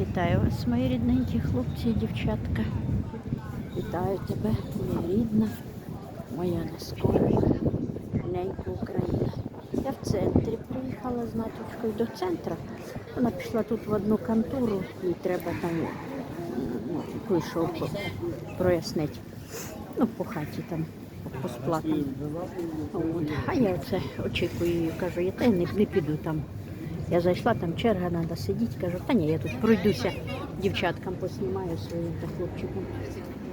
Вітаю вас, мої рідненькі хлопці і дівчатка. Вітаю тебе, моя рідна, моя нескорена, ненька Україна. Я в центрі приїхала з наточкою до центру. Вона пішла тут в одну контору, їй треба там ну, кое-що прояснити. Ну, по хаті там. От. А я оце очікую її, кажу, я та не, не піду там. Я зайшла, там черга, треба сидіти, кажу, та ні, я тут пройдуся, дівчаткам поснімаю своїм та хлопчикам.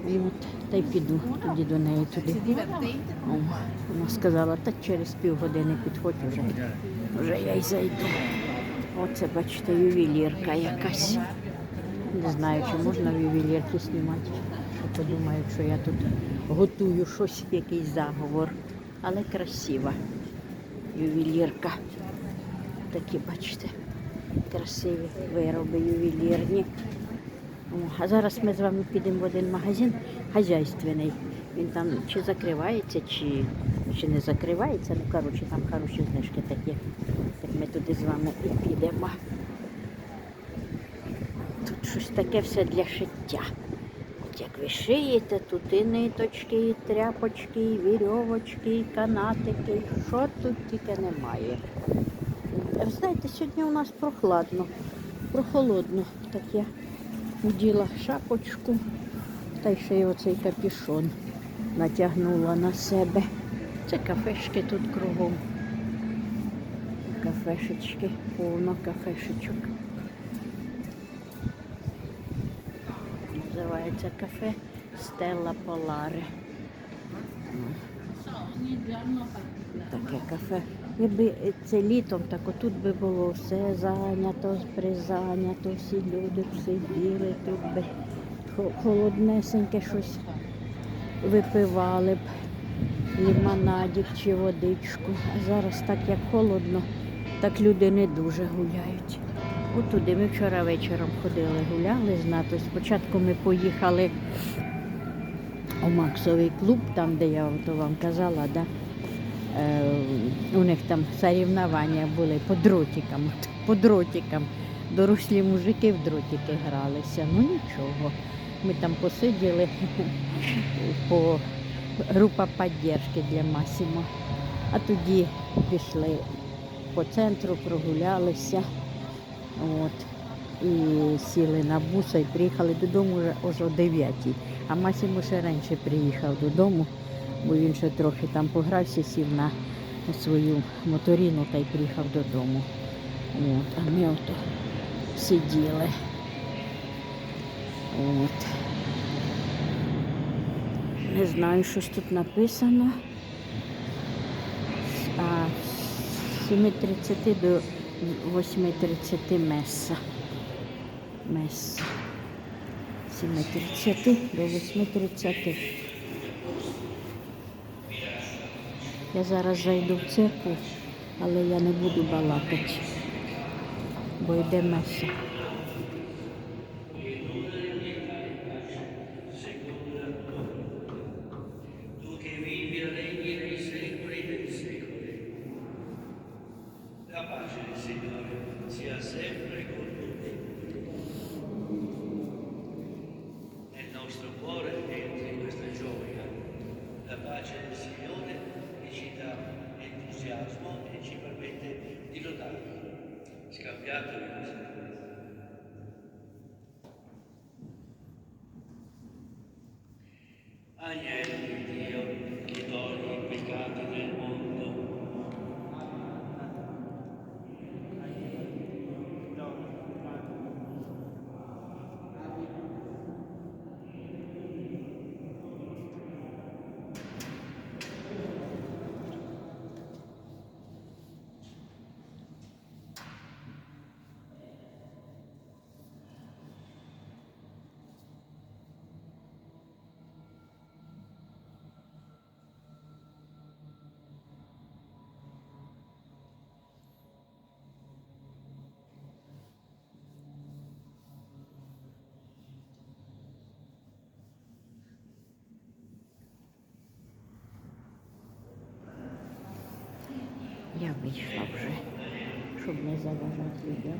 І от, та й піду тоді до неї туди. О, вона сказала, та через півгодини підходь вже. Вже я й зайду. Оце, бачите, ювелірка якась. Не знаю, чи можна в ювелірки знімати. Що подумають, що я тут готую щось, якийсь заговор. Але красива ювелірка. Такі, бачите, красиві вироби ювелірні. О, а зараз ми з вами підемо в один магазин хазяйственний. Він там чи закривається, чи, чи не закривається. Ну, коротше, там хороші знижки такі. Так ми туди з вами і підемо. Тут щось таке все для шиття. От як ви шиєте, тут і ниточки, і тряпочки, і вірьовочки, і канатики. Що тут тільки немає. Ви знаєте, сьогодні у нас прохладно, прохолодно. Так я вділа шапочку та ще й оцей капюшон натягнула на себе. Це кафешки тут кругом. Кафешечки, повно кафешечок. Називається кафе Стелла Поларе. Таке кафе. Якби це літом, так отут би було все зайнято, призайнято, всі люди б сиділи, тут би холоднесеньке щось випивали б, лимонадик чи водичку. А зараз так як холодно, так люди не дуже гуляють. От туди ми вчора вечором ходили, гуляли з НАТО. Спочатку ми поїхали у Максовий клуб, там, де я вам казала, да? Е, у них там соревнування були по дротикам, по дротикам. Дорослі мужики в дротики гралися. Ну нічого. Ми там посиділи по група підтримки для Масімо. А тоді пішли по центру, прогулялися. От. І сіли на буса і приїхали додому вже о 9. А Масімо ще раніше приїхав додому, бо він ще трохи там погрався, сів на свою моторіну та й приїхав додому. От. А ми ото сиділи. От. Не знаю, що ж тут написано. А з 7.30 до 8.30 меса. Меса. З 7.30 до 8.30. Я зараз зайду в церкву, але я не буду балакати, бо йде меса. God Я вийшла вже, щоб не заважати людям,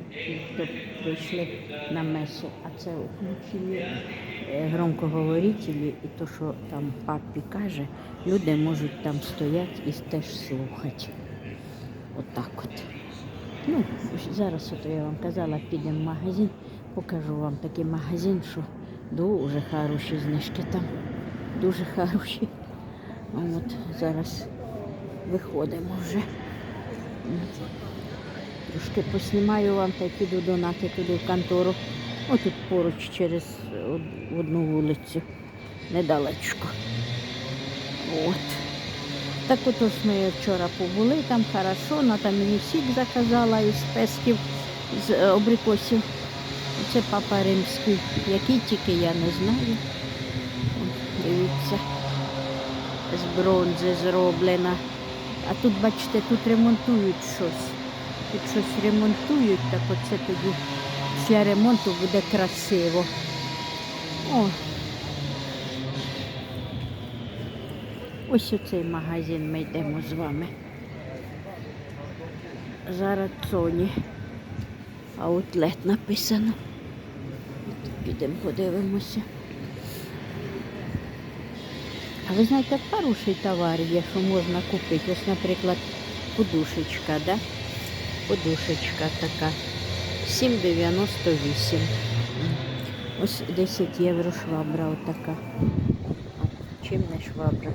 хто прийшли на месу. А це включені е, громкоговорителі, і то, що там папі каже, люди можуть там стояти і теж слухати. Отак от. Ну, зараз от я вам казала, підемо в магазин, покажу вам такий магазин, що дуже хороші знижки там. Дуже хороші. От зараз виходимо вже. Трошки поснімаю вам та піду донати туди в контору. Отут поруч через одну вулицю. Недалечко. От. Так от ось ми вчора побули, там хорошо, вона там мені сік заказала із песків, з е, абрикосів. Це папа римський, який тільки я не знаю. Дивіться, з бронзи зроблена. А тут, бачите, тут ремонтують щось. Тут щось ремонтують, так оце тоді після ремонту буде красиво. О. Ось у цей магазин ми йдемо з вами. Зараз Соні. Аутлет написано. Підемо подивимося. А ви знаєте, хороший товар є, що можна купити. Ось, наприклад, подушечка, да? Подушечка така. 7,98. Ось 10 євро швабра отака. А Чим не швабра?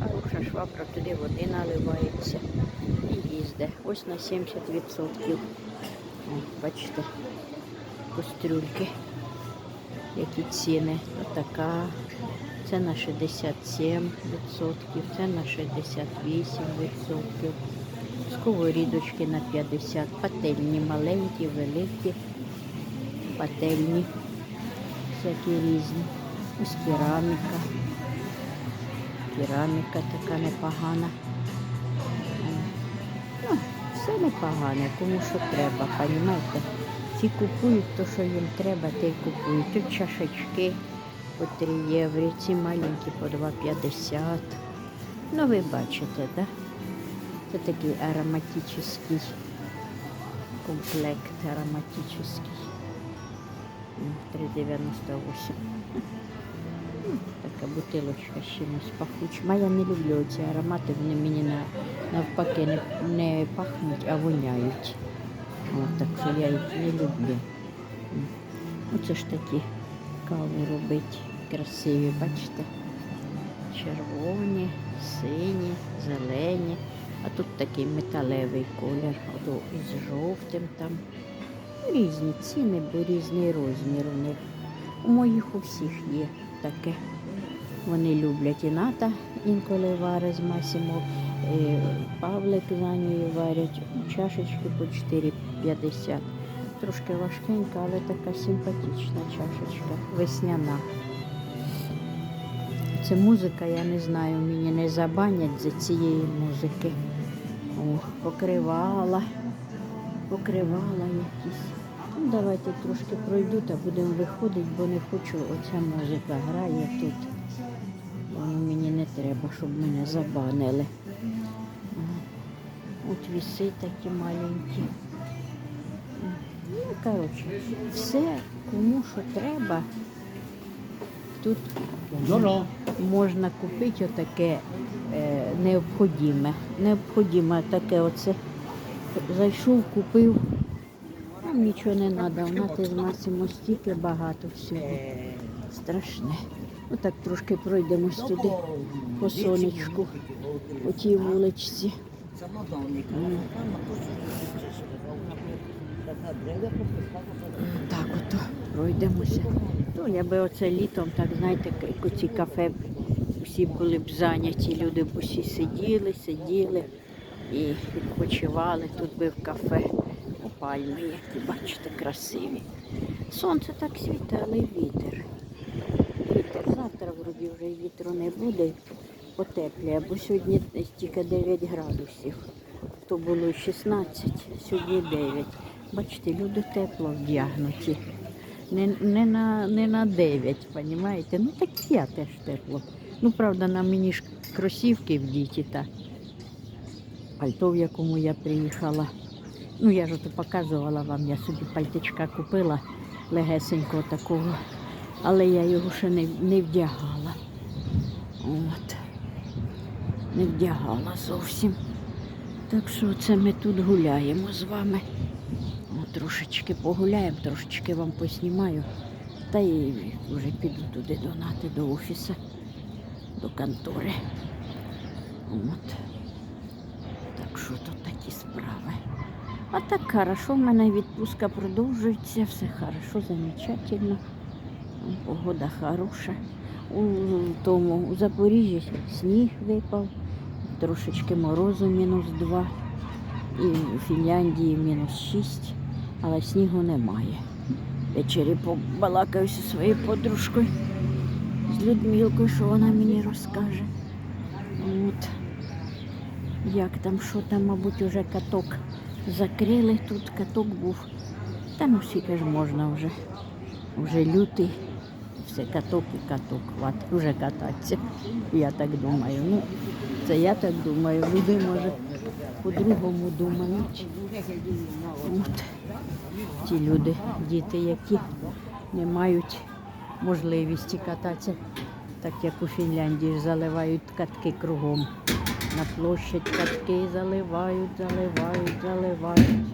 Хороша швабра, туди води наливається і їзде. Ось на 70%. О, бачите, кастрюльки. Які ціни. Отака. Це на 67%, це на 68%. Сковорідочки на 50, пательні маленькі, великі, пательні, всякі різні. Ось кераміка. Кераміка така непогана. Ну, все непогане, кому що треба, розумієте? Ці купують то, що їм треба, те й купують. Тут чашечки по 3 євро, ці маленькі по 2,50. Ну, ви бачите? Да? Це такий ароматичний комплект ароматичний. 3,98. Така бутилочка з чимось пахуча. Я не люблю ці аромати, вони мені на, навпаки не, не пахнуть, а воняють. О, так що я їх не люблю. Оце ж такі каву робить красиві, бачите? Червоні, сині, зелені. А тут такий металевий колір, ото із жовтим там. Різні ціни, бо різний розмір у них. У моїх у всіх є таке. Вони люблять і ната інколи варить з Масімо. Павлик за нею варять. Чашечки по 4,50. Трошки важкенька, але така симпатична чашечка, весняна. Це музика, я не знаю, мені не забанять за цієї музики. О, покривала, покривала якісь. Ну, давайте трошки пройду та будемо виходити, бо не хочу, оця музика грає тут. Воно мені не треба, щоб мене забанили. От віси такі маленькі. Коротше, все, кому що треба, тут можна купити отаке е, необходиме. Необходиме таке оце. Зайшов, купив. Нам нічого не треба, в нас з Масимо стільки багато всього. Страшне. Отак трошки пройдемось туди по сонечку, по тій вуличці. Так ото пройдемося. Ну, я оце літом, так знаєте, ці кафе всі були б зайняті, люди б усі сиділи, сиділи і відпочивали тут би в кафе. У пальми, які бачите, красиві. Сонце так світить, але вітер. Вітер. Завтра вроді вже вітру не буде, потепліє, бо сьогодні тільки 9 градусів. То було 16, сьогодні 9. Бачите, люди тепло вдягнуті. Не, не, на, не на 9, розумієте? Ну так я теж тепло. Ну, правда, на мені ж кросівки вдіті та пальто, в якому я приїхала. Ну, я ж ото показувала вам, я собі пальтичка купила легесенького такого, але я його ще не, не вдягала. От. Не вдягала зовсім. Так що це ми тут гуляємо з вами. Трошечки погуляємо, трошечки вам поснімаю. Та і вже піду туди до Нати, до офісу, до контори. От. Так що тут такі справи. А так хорошо, в мене відпустка продовжується, все хорошо, замечательно. Погода хороша. У тому у Запоріжжі сніг випав, трошечки морозу мінус два. І в Фінляндії мінус шість, але снігу немає. Ввечері побалакаю зі своєю подружкою, з Людмилкою, що вона мені розкаже. От. Як там, що там, мабуть, уже каток закрили, тут каток був. Та ну ж можна вже. Вже лютий. Все каток і каток. Хватить вже кататися. Я так думаю. Ну, це я так думаю. Люди, може, по-другому думають. От. Ті люди, діти, які не мають можливості кататися, так як у Фінляндії заливають катки кругом. На площадь катки заливають, заливають, заливають.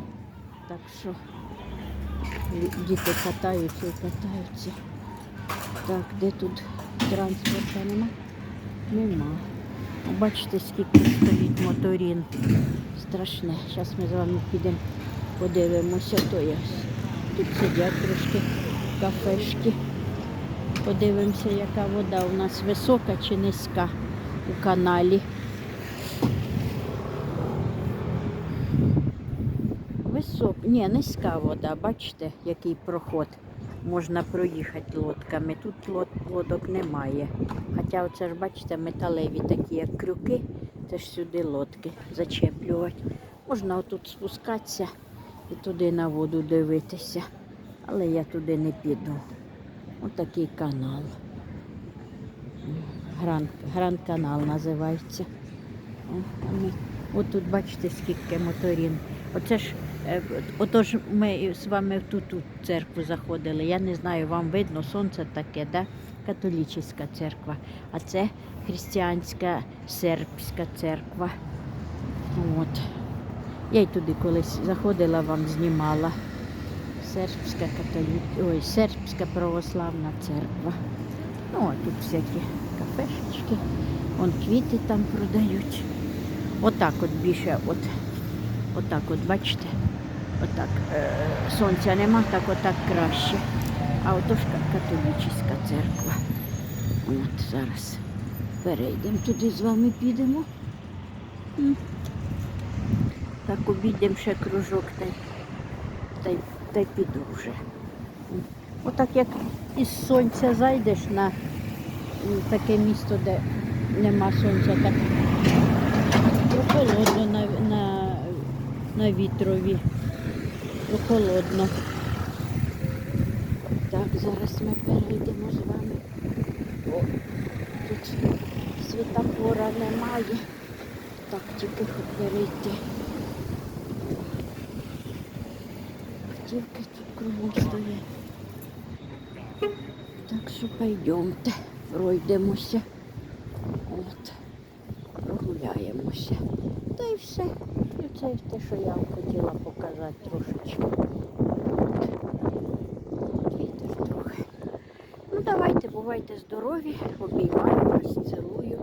Так що діти катаються і катаються. Так, де тут транспорту нема? Нема. Бачите, скільки стоїть моторін. Страшне. Зараз ми з вами підемо подивимося. То є. Тут сидять трошки кафешки. Подивимося, яка вода у нас висока чи низька у каналі. Висок, ні, низька вода, бачите, який проход. Можна проїхати лодками. Тут лод, лодок немає. Хоча оце ж, бачите, металеві такі, як крюки, це ж сюди лодки зачеплювати. Можна отут спускатися і туди на воду дивитися. Але я туди не піду. Отакий канал. Гранд, Гранд канал називається. От тут бачите, скільки моторин. Оце ж, е, отож ми з вами в ту церкву заходили. Я не знаю, вам видно, сонце таке, да? католічна церква. А це християнська сербська церква. От. Я й туди колись заходила, вам знімала. Сербська католі... Ой, сербська православна церква. Ну, а тут всякі кафешечки, вон квіти там продають. Отак от більше, от, отак от, бачите, отак е, сонця нема, так отак краще. А ото ж ка- католічна церква. От зараз перейдемо туди з вами підемо. Так обійдемо ще кружок та, й- та, й- та й піду вже. Отак як із сонця зайдеш на таке місто, де нема сонця, так прохолодно на, на, на вітрові. Прохолодно. Так, зараз ми перейдемо з вами. О, тут світофора немає. Так, тільки перейти. Автівки тут кругом стоять. Так що пойдемте, пройдемося. От, прогуляємося. Та й все. І це те, що я вам хотіла показати трошечки. Ну давайте, бувайте здорові, обіймаю вас, цілую.